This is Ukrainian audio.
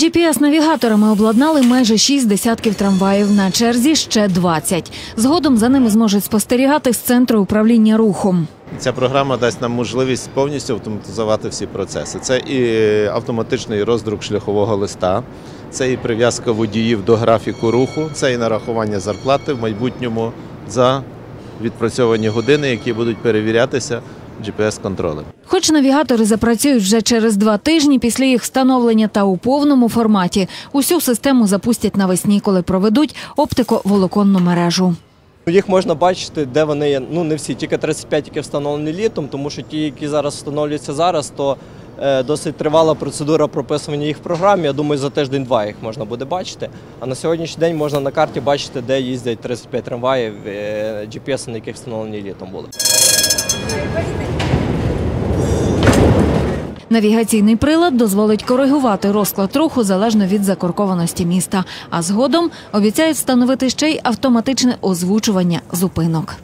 GPS-навігаторами обладнали майже шість десятків трамваїв. На черзі ще 20. Згодом за ними зможуть спостерігати з центру управління рухом. Ця програма дасть нам можливість повністю автоматизувати всі процеси. Це і автоматичний роздрук шляхового листа, це і прив'язка водіїв до графіку руху, це і нарахування зарплати в майбутньому за відпрацьовані години, які будуть перевірятися GPS-контролем. Хоч навігатори запрацюють вже через два тижні після їх встановлення та у повному форматі, усю систему запустять навесні, коли проведуть оптико-волоконну мережу. Їх можна бачити, де вони є. Ну не всі, тільки 35, які встановлені літом, тому що ті, які зараз встановлюються зараз, то досить тривала процедура прописування їх в програмі. Я думаю, за тиждень-два їх можна буде бачити. А на сьогоднішній день можна на карті бачити, де їздять 35 трамваїв, е, GPS, на яких встановлені літом були. Навігаційний прилад дозволить коригувати розклад руху залежно від закоркованості міста. А згодом обіцяють встановити ще й автоматичне озвучування зупинок.